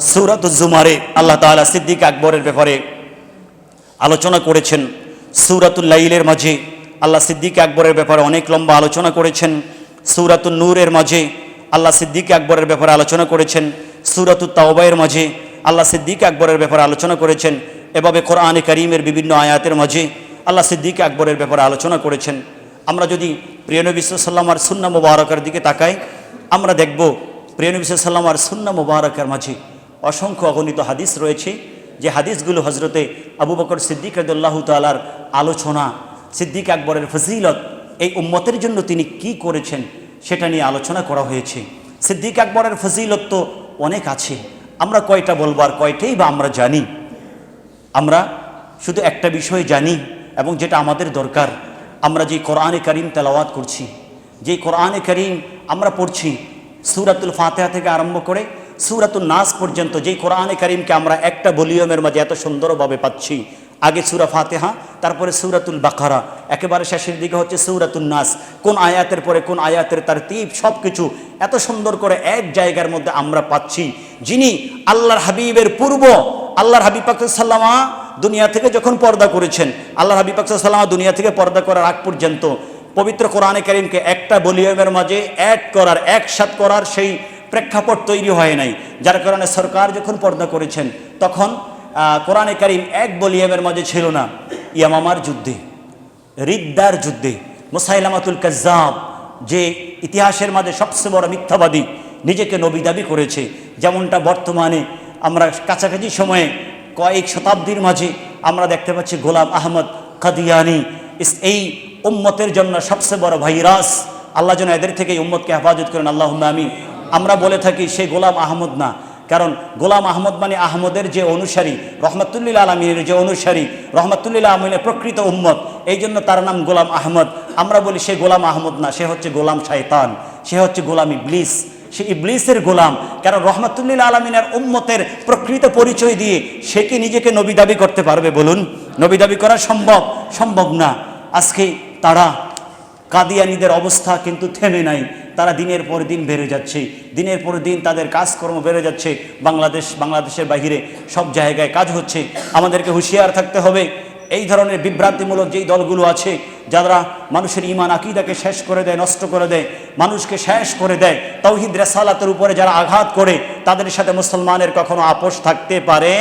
সুরাত জুমারে আল্লাহ তাআলা সিদ্দিক আকবরের ব্যাপারে আলোচনা করেছেন। সুরাতুল লাইলের মাঝে আল্লাহ সিদ্দিক আকবরের ব্যাপারে অনেক লম্বা আলোচনা করেছেন। সুরাতুল নূরের মাঝে আল্লাহ সিদ্দিক আকবরের ব্যাপারে আলোচনা করেছেন। সুরাতুল তাওবায়ের মাঝে আল্লাহ সিদ্দিক আকবরের ব্যাপারে আলোচনা করেছেন। এভাবে কোরআনে করিমের বিভিন্ন আয়াতের মাঝে আল্লাহ সিদ্দিক আকবরের ব্যাপারে আলোচনা করেছেন। আমরা যদি প্রিয়নবী সাল্লামার সুন্না মুবারকের দিকে তাকাই, আমরা দেখব প্রিয়নবী সাল্লামার সুন্না মুবারকের মাঝে অসংখ্য অগণিত হাদিস রয়েছে। যে হাদিসগুলো হজরতে আবু বকর সিদ্দিক রদুল্লাহ তালার আলোচনা, সিদ্দিক আকবরের ফজিলত, এই উম্মতের জন্য তিনি কি করেছেন সেটা নিয়ে আলোচনা করা হয়েছে। সিদ্দিক আকবরের ফজিলত তো অনেক আছে। আমরা কয়টা বলব আর কয়টাই বা আমরা জানি? আমরা শুধু একটা বিষয় জানি এবং যেটা আমাদের দরকার। আমরা যে কোরআনে করিম তেলাওয়াত করছি, যে কোরআনে করিম আমরা পড়ছি, সুরাতুল ফাতেহা থেকে আরম্ভ করে সুরাতুল নাস পর্যন্ত যেই কোরআনে করিমকে আমরা একটা ভলিউমের মাঝে এত সুন্দরভাবে পাচ্ছি, আগে সুরা ফাতেহা, তারপরে সুরাতুল বাখারা একেবারে শেষের দিকে হচ্ছে সুরাতুল নাস। কোন আয়াতের পরে কোন আয়াতের তার তীব সব কিছু এত সুন্দর করে এক জায়গার মধ্যে আমরা পাচ্ছি। যিনি আল্লাহর হাবিবের পূর্ব, আল্লাহর হাবিব পাকুসাল্লামা দুনিয়া থেকে যখন পর্দা করেছেন আল্লাহ হাবিব পাকুসাল্লামা দুনিয়া থেকে পর্দা করার আগ পর্যন্ত পবিত্র কোরআনে করিমকে একটা ভলিউমের মাঝে অ্যাড করার, একসাথ করার সেই প্রেক্ষাপট তৈরি হয় নাই। যার কারণে সরকার যখন পর্দা করেছেন, তখন কোরআনে করিম এক ভলিউমের মাঝে ছিল না, ইয়ামামার যুদ্ধে, রিদ্দার যুদ্ধে, মুসাইলামাতুল কাজ্জাব, যে ইতিহাসের মাঝে সবচেয়ে বড় মিথ্যাবাদী নিজেকে নবী দাবি করেছে, যেমনটা বর্তমানে আমরা কাছাকাছি সময়ে কয়েক শতাব্দীর মাঝে আমরা দেখতে পাচ্ছি গোলাম আহমদ কাদিয়ানি এই উম্মতের জন্য সবচেয়ে বড় ভাইরাস। আল্লাহ যেন এদের থেকে উম্মতকে হেফাজত করেন। আল্লাহ আমি আমরা বলে থাকি সে গোলাম আহমদ না। কারণ গোলাম আহমদ মানে আহমদের যে অনুসারী, রহমতুল্লিল আলমীর যে অনুসারী, রহমতুল্লিল আলমিনের প্রকৃত উম্মত, এই জন্য তার নাম গোলাম আহমদ। আমরা বলি সে গোলাম আহমদ না, সে হচ্ছে গোলাম শায়তান, সে হচ্ছে গোলাম ইবলিস। সে ইবলিসের গোলাম, কারণ রহমতুল্লিল আলমিনের উম্মতের প্রকৃত পরিচয় দিয়ে সে কি নিজেকে নবী দাবি করতে পারবে বলুন? নবী দাবি করা সম্ভব? সম্ভব না। আজকে তারা কাদিয়ানিদের অবস্থা কিন্তু থেমে নাই। তারা দিনের পর দিন বেড়ে যাচ্ছে, দিনের পর দিন তাদের কাজকর্ম বেড়ে যাচ্ছে, বাংলাদেশ, বাংলাদেশের বাহিরে সব জায়গায় কাজ হচ্ছে। আমাদেরকে হুঁশিয়ার থাকতে হবে, এই ধরনের বিভ্রান্তিমূলক যেই দলগুলো আছে, যারা মানুষের ইমান আকিদাকে শেষ করে দেয়, নষ্ট করে দেয়, মানুষকে শেষ করে দেয়, তৌহিদ রেসালাতের উপরে যারা আঘাত করে, তাদের সাথে মুসলমানের কখনো আপোষ থাকতে পারে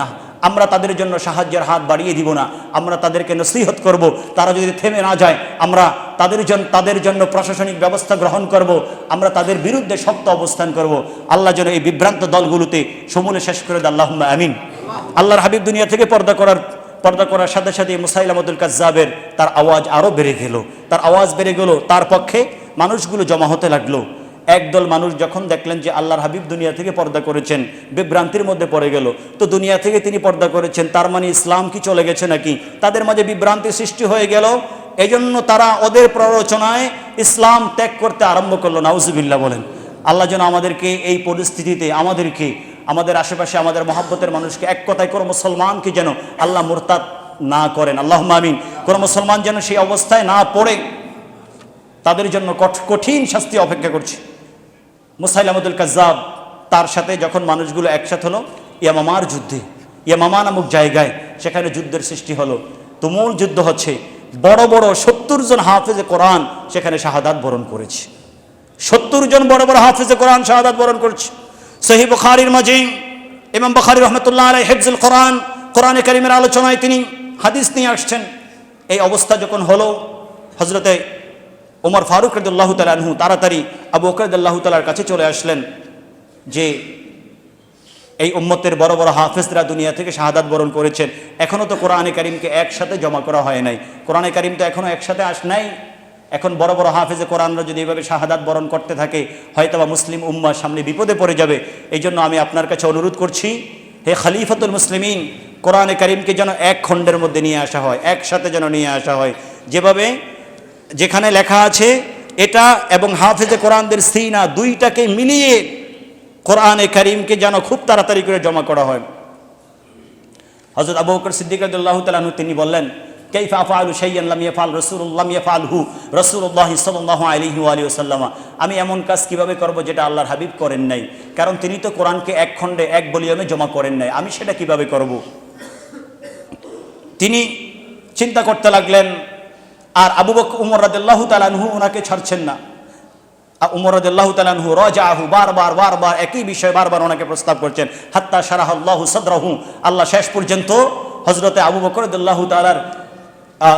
না। আমরা তাদের জন্য সাহায্যের হাত বাড়িয়ে দিব না। আমরা তাদেরকে নসিহত করব, তারা যদি থেমে না যায়, আমরা তাদের জন্য তাদের জন্য প্রশাসনিক ব্যবস্থা গ্রহণ করব, আমরা তাদের বিরুদ্ধে শক্ত অবস্থান করব। আল্লাহ যেন এই বিভ্রান্ত দলগুলোতে সমূলে শেষ করে দেয় আল্লাহ আমিন। আল্লাহর হাবিব দুনিয়া থেকে পর্দা করার পর্দা করার সাথে সাথে মুসাইলামদুল কাজ্জাবের তার আওয়াজ আরও বেড়ে গেল। তার আওয়াজ বেড়ে গেল, তার পক্ষে মানুষগুলো জমা হতে লাগল। একদল মানুষ যখন দেখলেন যে আল্লাহর হাবিব দুনিয়া থেকে পর্দা করেছেন, বিভ্রান্তির মধ্যে পড়ে গেল। তো দুনিয়া থেকে তিনি পর্দা করেছেন, তার মানে ইসলাম কি চলে গেছে নাকি? তাদের মাঝে বিভ্রান্তি সৃষ্টি হয়ে গেল এজন্য তারা ওদের প্ররোচনায় ইসলাম ত্যাগ করতে আরম্ভ করল। নাউজুবিল্লাহ বলেন, আল্লাহ যেন আমাদেরকে এই পরিস্থিতিতে আমাদেরকে, আমাদের আশেপাশে আমাদের মহাব্বতের মানুষকে এক কথায় কোনো মুসলমানকে যেন আল্লাহ মোরতাদ না করেন। আল্লাহ মামিন কোনো মুসলমান যেন সেই অবস্থায় না পড়ে, তাদের জন্য কঠ- কঠিন শাস্তি অপেক্ষা করছে। মুসাইলামদুল কাজ্জাব তার সাথে যখন মানুষগুলো একসাথে হলো, ইয়ামামার যুদ্ধে, ইয়ামামা নামক জায়গায় সেখানে যুদ্ধের সৃষ্টি হলো। তুমুল যুদ্ধ হচ্ছে বড় বড় সত্তর জন হাফেজে কোরআন সেখানে শাহাদাত বরণ করেছে। সত্তর জন বড় বড় হাফেজে কোরআন শাহাদাত বরণ করছে। সহি বুখারির মাঝে ইমাম বখারি রহমতুল্লাহ আলাই হেফজুল কোরআন, কোরআনে করিমের আলোচনায় তিনি হাদিস নিয়ে আসছেন। এই অবস্থা যখন হলো হজরতে ওমর ফারুক রদুল্লাহ তালাহু তাড়াতাড়ি আবু ওকরদুল্লাহ তালার কাছে চলে আসলেন যে এই উম্মতের বড় বড় হাফেজরা দুনিয়া থেকে শাহাদাত বরণ করেছেন। এখনও তো কোরআনে কারিমকে একসাথে জমা করা হয় নাই। কোরআনে কারিম তো এখনও একসাথে আস নাই। এখন বড় বড় হাফেজে কোরআনরা যদি এভাবে শাহাদাত বরণ করতে থাকে হয়তো বা মুসলিম উম্মার সামনে বিপদে পড়ে যাবে। এই জন্য আমি আপনার কাছে অনুরোধ করছি, হে খালিফাতুল মুসলিমিন, কোরআনে কারিমকে যেন এক খণ্ডের মধ্যে নিয়ে আসা হয়, একসাথে যেন নিয়ে আসা হয়। যেভাবে যেখানে লেখা আছে, এটা এবং হাফেজে কোরআনদের সিনা দুইটাকে মিলিয়ে কোরআনে করিমকে যেন খুব তাড়াতাড়ি করে জমা করা হয়। হজরত আবু বকর সিদ্দিক আনহু তিনি বললেন, কাইফা আফআলু শাইয়ান লাম ইয়াফআল রাসূলুল্লাহ ইয়াফআলহু রাসূলুল্লাহ সাল্লাল্লাহু আলাইহি ওয়া আলিহি ওয়াসাল্লাম। আমি এমন কাজ কীভাবে করব যেটা আল্লাহর হাবিব করেন নাই? কারণ তিনি তো কোরআনকে এক খণ্ডে, এক ভলিউমে জমা করেন নাই। আমি সেটা কীভাবে করব? তিনি চিন্তা করতে লাগলেন, আর আবু বকর উমর রাদিয়াল্লাহু তাআলা আনহু ওনাকে ছাড়ছেন না। উমর রাদিয়াল্লাহু তাআলা আনহু রাজাহু বারবার বারবার একই বিষয় বারবার ওনাকে প্রস্তাব করছেন। হাত্তা আল্লাহ সদরাহু। আল্লাহ শেষ পর্যন্ত হজরতে আবু বকরদুল্লাহ তালার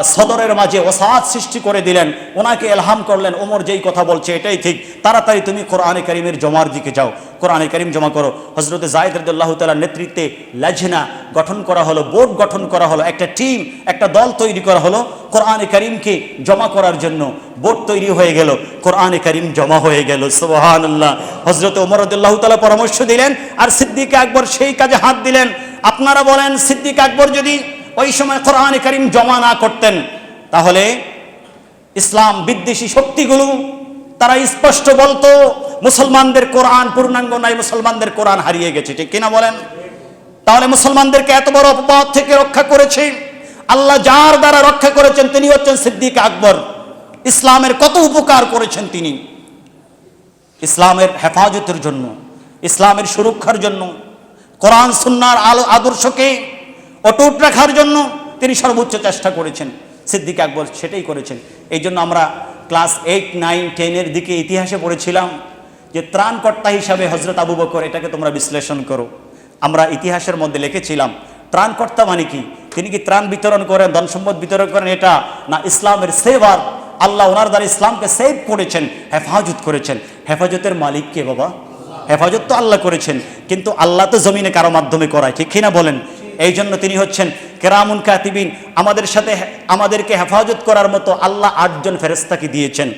সদরের মাঝে ওসাদ সৃষ্টি করে দিলেন। ওনাকে এলহাম করলেন ওমর যেই কথা বলছে এটাই ঠিক। তাড়াতাড়ি তুমি কোরআনে করিমের জমার দিকে যাও। কোরআনে করিম জমা করো। হজরতে জায়দ রদুল্লাহ তালার নেতৃত্বে লাজনা গঠন করা হলো, বোর্ড গঠন করা হলো, একটা টিম, একটা দল তৈরি করা হলো কোরআনে করিমকে জমা করার জন্য। বোর্ড তৈরি হয়ে গেল, কোরআনে করিম জমা হয়ে গেল সোহান আল্লাহ হজরত ওমর রদুল্লাহ তালা পরামর্শ দিলেন আর সিদ্দিক আকবর সেই কাজে হাত দিলেন। আপনারা বলেন, সিদ্দিক আকবর যদি ওই সময় কোরআনে করিম জমা না করতেন, তাহলে ইসলাম বিদ্বেষী শক্তিগুলো তারা স্পষ্ট বলতো, মুসলমানদের কোরআন পূর্ণাঙ্গ নাই মুসলমানদের কোরআন হারিয়ে গেছে। ঠিক কিনা বলেন? তাহলে মুসলমানদেরকে এত বড় অপবাদ থেকে রক্ষা করেছে? আল্লাহ যার দ্বারা রক্ষা করেছেন তিনি হচ্ছেন সিদ্দিক আকবর। ইসলামের কত উপকার করেছেন তিনি? ইসলামের হেফাজতের জন্য, ইসলামের সুরক্ষার জন্য, কোরআন সুন্নার আলো আদর্শকে অটুট রাখার জন্য তিনি সর্বোচ্চ চেষ্টা করেছেন। সিদ্দিক আকবর সেটাই করেছেন। এই জন্য আমরা ক্লাস এইট, নাইন, টেনের দিকে ইতিহাসে পড়েছিলাম যে ত্রাণকর্তা হিসাবে হজরত আবু বকর এটাকে তোমরা বিশ্লেষণ করো। আমরা ইতিহাসের মধ্যে লিখেছিলাম, ত্রাণকর্তা মানে কি? তিনি কি ত্রাণ বিতরণ করেন, ধন সম্পদ বিতরণ করেন এটা, না ইসলামের সেবার? আল্লাহ ওনার দ্বারা ইসলামকে সেভ করেছেন, হেফাজত করেছেন। হেফাজতের মালিক কে বাবা? হেফাজত তো আল্লাহ করেছেন, কিন্তু আল্লাহ তো জমিনে কারও মাধ্যমে করায়, ঠিক কিনা বলেন? এই জন্য তিনি হচ্ছেন কেরামুন কাতিবিন। আমাদের সাথে আমাদেরকে হেফাজত করার মতো আল্লাহ আটজন ফেরেস্তাকে দিয়েছেন।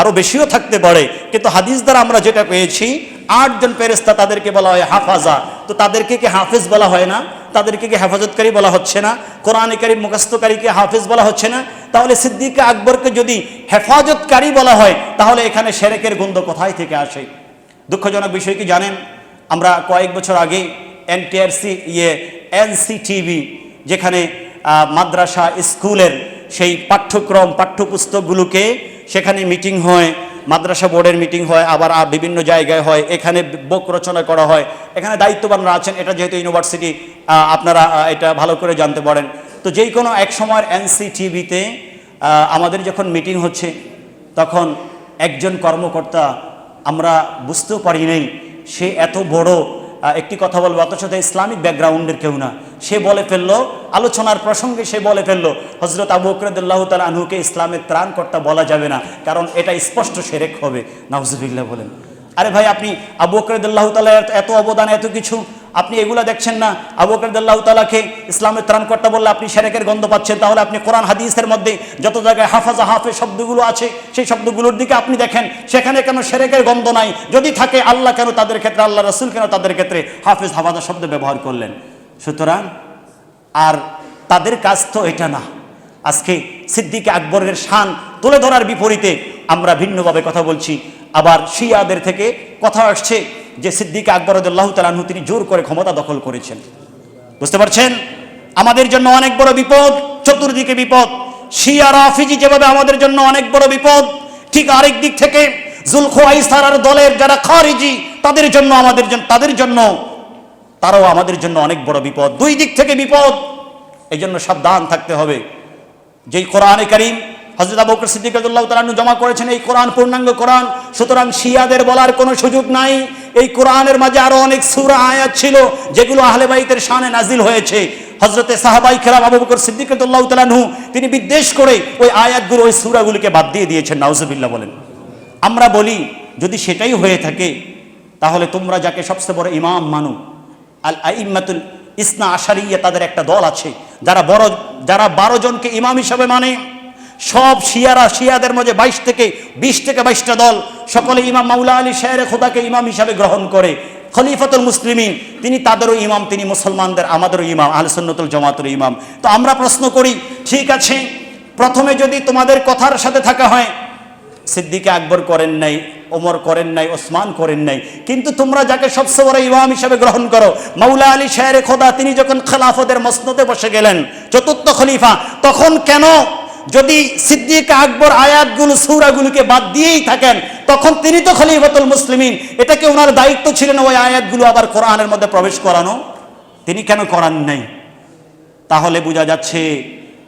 আরও বেশিও থাকতে পারে, কিন্তু হাদিস দ্বারা আমরা যেটা পেয়েছি, আটজন ফেরেস্তা তাদেরকে বলা হয় হাফাজা। তো তাদেরকে কি হাফেজ বলা হয় না? তাদেরকে কি হেফাজতকারী বলা হচ্ছে না? কোরআনে কারী মুখস্থকারীকে হাফেজ বলা হচ্ছে না? তাহলে সিদ্দিক আকবরকে যদি হেফাজতকারী বলা হয়, তাহলে এখানে সেরেকের গন্ধ কোথায় থেকে আসে? দুঃখজনক বিষয় কি জানেন? আমরা কয়েক বছর আগে এনটিআরসি ইয়ে এনসিটিভি, যেখানে মাদ্রাসা, স্কুলের সেই পাঠ্যক্রম, পাঠ্যপুস্তকগুলোকে সেখানে মিটিং হয়, মাদ্রাসা বোর্ডের মিটিং হয়, আবার বিভিন্ন জায়গায় হয়, এখানে বক রচনা করা হয়। এখানে দায়িত্ববানরা আছেন, এটা যেহেতু ইউনিভার্সিটি আপনারা এটা ভালো করে জানতে পারেন। তো যেই কোনো এক সময়ের এনসিটিভিতে আমাদের যখন মিটিং হচ্ছে, তখন একজন কর্মকর্তা, আমরা বুঝতেও পারি নাই, সে এত বড় একটি কথা বলব, অথচ ইসলামিক ব্যাকগ্রাউন্ডের কেউ না। সে বলে ফেলল, আলোচনার প্রসঙ্গে সে বলে ফেলল হজরত আবু বকরদুল্লাহ তাল আনহুকে ইসলামের ত্রাণকর্তা বলা যাবে না, কারণ এটা স্পষ্ট সেরেক হবে। নাউজুবিল্লাহ বলেন। আরে ভাই, আপনি আবু বকরদুল্লাহ তালার এত অবদান, এত কিছু আপনি এগুলা দেখছেন না। আবু বকরদুল্লাহ তালাকে ইসলামের ত্রাণকর্তা বললে আপনি সেরেকের গন্ধ পাচ্ছেন। তাহলে আপনি কোরআন, হাদিসের মধ্যে যত জায়গায় হাফাজা হাফে শব্দগুলো আছে, সেই শব্দগুলোর দিকে আপনি দেখেন, সেখানে কেন সেরেকের গন্ধ নাই? যদি থাকে আল্লাহ কেন তাদের ক্ষেত্রে, আল্লাহ রসুল কেন তাদের ক্ষেত্রে হাফেজ, হাফাজা শব্দ ব্যবহার করলেন? সুতরাং আর তাদের কাজ তো এটা না। আজকে সিদ্দিকে আকবরের শান তুলে ধরার বিপরীতে আমরা ভিন্নভাবে কথা বলছি। আবার শিয়াদের থেকে কথা আসছে। যে সিদ্দিকে আকবর আল্লাহ তালাহু তিনি জোর করে ক্ষমতা দখল করেছেন। বুঝতে পারছেন? আমাদের জন্য অনেক বড় বিপদ, চতুর্দিকে বিপদ। শিয়া, রাফিজি যেভাবে আমাদের জন্য অনেক বড় বিপদ, ঠিক আরেক দিক থেকে জুলখোয়াইসারার দলের যারা খারিজি, তাদের জন্য আমাদের জন্য তাদের জন্য, তারাও আমাদের জন্য অনেক বড় বিপদ। দুই দিক থেকে বিপদ এই জন্য সাবধান থাকতে হবে। যেই কোরআনে করিম হজরত আবু বকর সিদ্দিক আনহু জমা করেছেন, এই কোরআন, পূর্ণাঙ্গ কোরআন, সুতরাং শিয়াদের বলার কোনো সুযোগ নাই। এই কোরআনের মাঝে আরও অনেক সুরা, আয়াত ছিল, যেগুলো আহলে বাইতের শানে নাজিল হয়েছে। হজরতে সাহাবাই খেরাম আবু বকর সিদ্দিক আনহু, তিনি বিদ্বেষ করে ওই আয়াতগুলো, ওই সুরাগুলিকে বাদ দিয়ে দিয়েছেন, নাউজুবিল্লাহ বলেন। আমরা বলি, যদি সেটাই হয়ে থাকে, তাহলে তোমরা যাকে সবচেয়ে বড় ইমাম মানো, আল আইম্মাতুল ইসনা আশারিয়া তাদের একটা দল আছে, যারা বড়, যারা বারো জনকে ইমাম হিসাবে মানে। সব শিয়ারা শিয়াদের মধ্যে বাইশ থেকে বিশ থেকে বাইশটা দল সকলে ইমাম মাউলা আলী শেরে খোদাকে ইমাম হিসাবে গ্রহণ করে। খলিফাতুল মুসলিমিন, তিনি তাদেরও ইমাম, তিনি মুসলমানদের, আমাদেরও ইমাম আল সুন্নতুল জামাতের ইমাম। তো আমরা প্রশ্ন করি, ঠিক আছে, প্রথমে যদি তোমাদের কথার সাথে থাকা হয়, সিদ্দিকে আকবর করেন নাই, ওমর করেন নাই, ওসমান করেন নাই, কিন্তু তোমরা যাকে সবচেয়ে বড় ইমাম হিসেবে গ্রহণ করো, মাওলা আলী শাহের খোদা, তিনি যখন খেলাফতের মসনদে বসে গেলেন, চতুর্থ খলিফা, তখন কেন যদি সিদ্দিক আকবর আয়াতগুলো, সূরাগুলোকে বাদ দিয়েই থাকেন, তখন তিনি তো খলিফাতুল মুসলিমিন। এটা কি ওনার দায়িত্ব ছিলেন ওই আয়াতগুলো আবার কোরআনের মধ্যে প্রবেশ করানো? তিনি কেন করান নাই? তাহলে বোঝা যাচ্ছে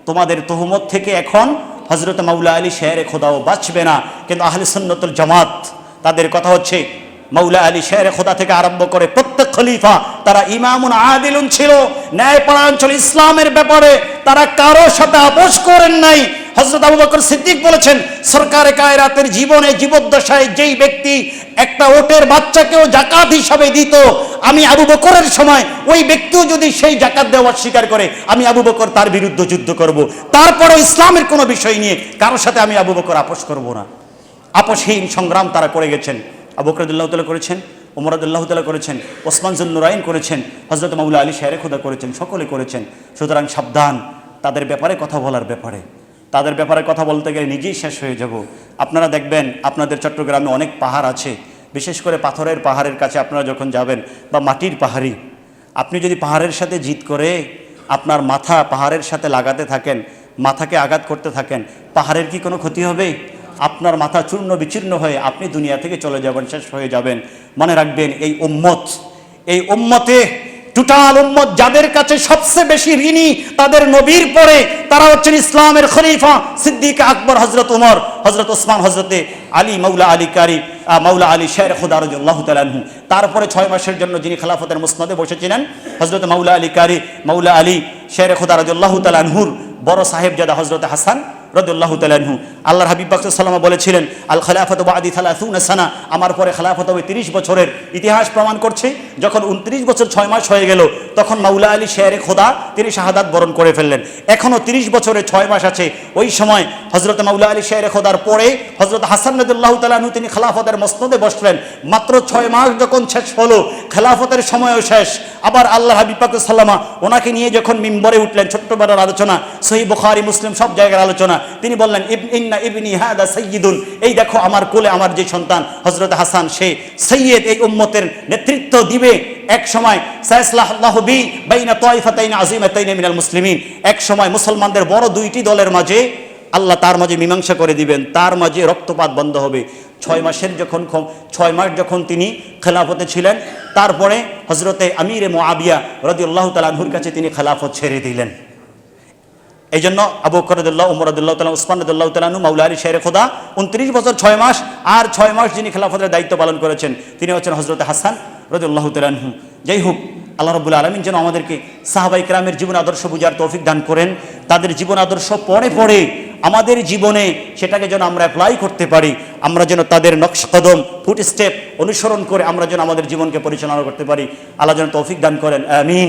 তোমাদের তহুমত থেকে এখন হজরত মাউলা আলী শেরে খোদাও বাঁচবে না। কিন্তু আহলে সুন্নতুল জামাত, তাদের কথা হচ্ছে মাউলা আলী শেরে খোদা থেকে আরম্ভ করে প্রত্যেক খলিফা, তারা ইমামুন আদিলুন ছিল। ন্যায়পরায়ণ ছিল ইসলামের ব্যাপারে তারা কারও সাথে আপোষ করেন নাই। হজরত আবু বকর সিদ্দিক বলেছেন, সরকারে কায়রাতের জীবনে জীবদ্দশায় যেই ব্যক্তি একটা ওটের বাচ্চাকেও জাকাত হিসাবে দিত, আমি আবু বকরের সময় ওই ব্যক্তিও যদি সেই জাকাত দেওয়া স্বীকার করে, আমি আবু বকর তার বিরুদ্ধে যুদ্ধ করব। তারপরে ইসলামের কোনো বিষয় নিয়ে কারোর সাথে আমি আবু বকর আপোষ করব না। আপোষহীন সংগ্রাম তারা করে গেছেন। আবু বকরদুল্লাহ তালা করেছেন ওমরাদুল্লাহ তালা করেছেন, ওসমান জুন্নুরাইন করেছেন হজরত মাউলা আলী শাহরে খুদা করেছেন, সকলে করেছেন। সুতরাং সাবধান, তাদের ব্যাপারে কথা বলার ব্যাপারে। তাদের ব্যাপারে কথা বলতে গেলে নিজেই শেষ হয়ে যাব। আপনারা দেখবেন, আপনাদের চট্টগ্রামে অনেক পাহাড় আছে। বিশেষ করে পাথরের পাহাড়ের কাছে আপনারা যখন যাবেন, বা মাটির পাহাড়ি, আপনি যদি পাহাড়ের সাথে জিত করে আপনার মাথা পাহাড়ের সাথে লাগাতে থাকেন, মাথাকে আঘাত করতে থাকেন, পাহাড়ের কি কোনো ক্ষতি হবে? আপনার মাথা চূর্ণ বিচূর্ণ হয়ে আপনি দুনিয়া থেকে চলে যাবেন, শেষ হয়ে যাবেন। মনে রাখবেন, এই উম্মত, এই উম্মতে টোটাল উম্মত যাদের কাছে সবচেয়ে বেশি ঋণী তাদের নবীর পরে তারা হচ্ছেন ইসলামের খলিফা সিদ্দিক আকবর হজরত উমর হজরত ওসমান হজরতে আলী মৌলা আলী কারি মৌলা আলী শের খুদা রাজু তালানহু তারপরে ছয় মাসের জন্য যিনি খেলাফতের মুসনদে বসেছিলেন হজরত মৌলা আলী কারি মৌলা আলী শের খুদা রাজু তালানহুর বড় সাহেবজাদা হজরত হাসান রদুল্লাহ তালানহু আল্লাহর হাবিব বাকসাল্লামা বলেছিলেন, আল খালাফত বাদি থালাথুন সানা আমার পরে খেলাফত হবে তিরিশ বছরের ইতিহাস প্রমাণ করছে। যখন উনত্রিশ বছর ছয় মাস হয়ে গেল, তখন মাউলা আলী শেরে খোদা তিনি শাহাদাত বরণ করে ফেললেন। এখনও তিরিশ বছরে ছয় মাস আছে। ওই সময় হজরত মাউলা আলী শেরে খোদার পরে হজরত হাসান রদুল্লাহ তালানহু তিনি খেলাফতের মসনদে বসলেন। মাত্র ছয় মাস যখন শেষ হলো, খেলাফতের সময়ও শেষ। আবার আল্লাহ হাবিব সাল্লামা ওনাকে নিয়ে যখন মিম্বরে উঠলেন ছোট্টবেলার আলোচনা, সহি বুখারি, মুসলিম সব জায়গার আলোচনা, তিনি বললেন ইব- ইবনি হাদা সৈয়দুন এই দেখো আমার কোলে আমার যে সন্তান হজরত হাসান, সে সৈয়দ এই উম্মতের নেতৃত্ব দিবে। এক সময় বাইনা আজিমাতাইন মিনাল মুসলিমিন। এক সময় মুসলমানদের বড় দুইটি দলের মাঝে আল্লাহ তার মাঝে মীমাংসা করে দিবেন, তার মাঝে রক্তপাত বন্ধ হবে। ছয় মাসের যখন ছয় মাস যখন তিনি খেলাফতে ছিলেন, তারপরে হজরতে আমিরে রদি আল্লাহ তালাহুর কাছে তিনি খেলাফত ছেড়ে দিলেন। এই জন্য আবু করদুল্লাহ উমরদুল্লাহ তালা উসমান রদুল্লাহ তালানু মাউলা আলী শেরে খোদা, উনত্রিশ বছর ছয় মাস আর ছয় মাস যিনি খেলাফতের দায়িত্ব পালন করেছেন, তিনি হচ্ছেন হজরত হাসান রদুল্লাহ তালানহু যাই হোক, আল্লাহ রবুল্লা আলমিন যেন আমাদেরকে সাহাবাই ক্রামের জীবন আদর্শ বুঝার তৌফিক দান করেন, তাদের জীবন আদর্শ পরে পরে আমাদের জীবনে সেটাকে যেন আমরা অ্যাপ্লাই করতে পারি, আমরা যেন তাদের নকশ কদম ফুট স্টেপ অনুসরণ করে আমরা যেন আমাদের জীবনকে পরিচালনা করতে পারি। আল্লাহ যেন তৌফিক দান করেন, আমিন।